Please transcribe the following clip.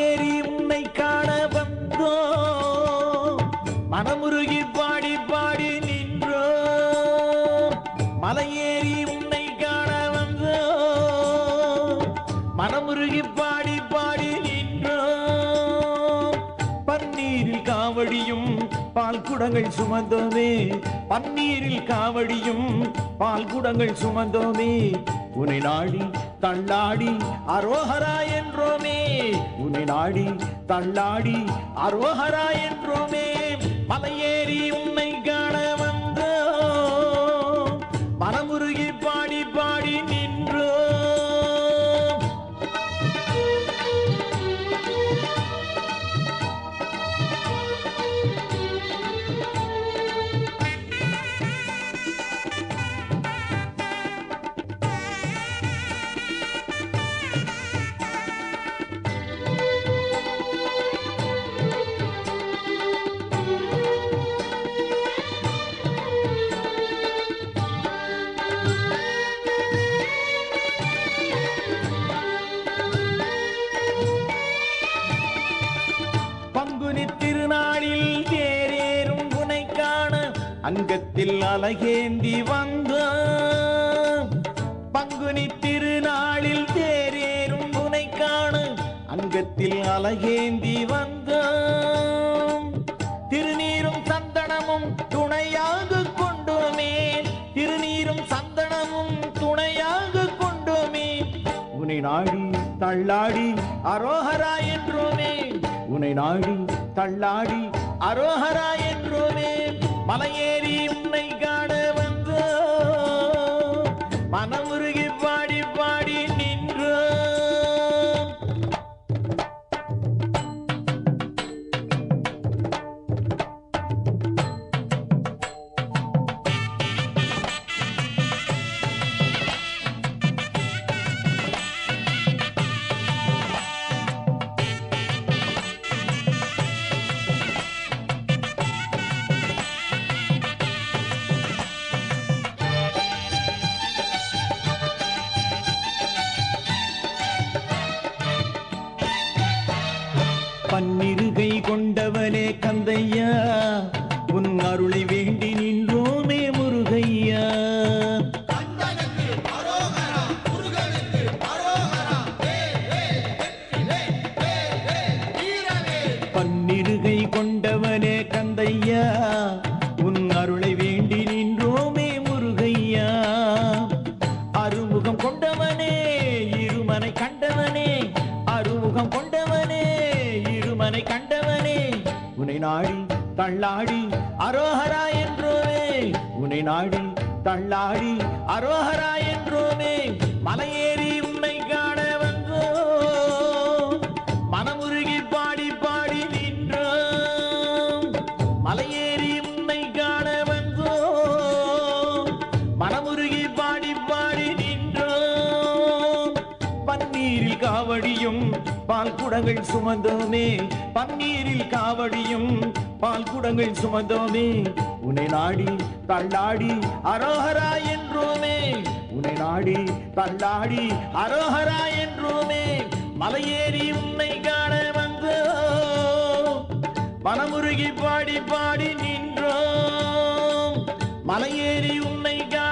ஏறி உன்னை காண வந்தோ மனமுருகி பாடி பாடி நின்றோ மலையேறி உன்னை காண வந்தோ மனமுருகி பாடி பாடி நின்றோ பன்னீரில் காவடியும் பால் குடங்கள் சுமந்தோமே. பன்னீரில் காவடியும் பால் குடங்கள் சுமந்தோமே. உன்னை நாடி தள்ளாடி அரோஹரா என்றோமே. உன்னை நாடி தள்ளாடி அரோஹரா என்றோமே. மலையேறி அங்கத்தில் அலகேந்தி வந்த பங்குனி திருநாளில் தேரேறும் துணை காண அங்கத்தில் அலகேந்தி வந்த திருநீரும் சந்தனமும் துணையாக கொண்டுமே. திருநீரும் சந்தனமும் துணையாக கொண்டுமே. உனை நாடி தள்ளாடி அரோஹரா என்றோமே. உனை நாடி தள்ளாடி அரோஹரா என்றோமே. மலையேறி உன்னை காண கந்தையா உன் அருளை வேண்டி நின்றோமே முருகையா. பன்னிருகை கொண்டவனே கந்தையா உன் அருளை வேண்டி நின்றோமே முருகையா. அருமுகம் கொண்டவனே இருமனை கண்டவனே. அருமுகம் கொண்டவனே இருமனை கண்டவனே உன்னை நாடி தள்ளாடி அரோஹரா என்றோமே. உன்னை நாடி தள்ளாடி அரோஹரா என்றோமே. காவடியும் பால் குடங்கள் சுமந்தோமே. பன்னீரில் காவடியும் பால் குடங்கள் சுமந்தோமே. உன்னை நாடி தள்ளாடி அரோஹரா என்றோமே. உன்னை நாடி தள்ளாடி அரோஹரா என்றோமே. மலையேறி உன்னை காண வந்தோ மனமுருகி பாடி பாடி நின்றோம். மலையேறி உன்னை காண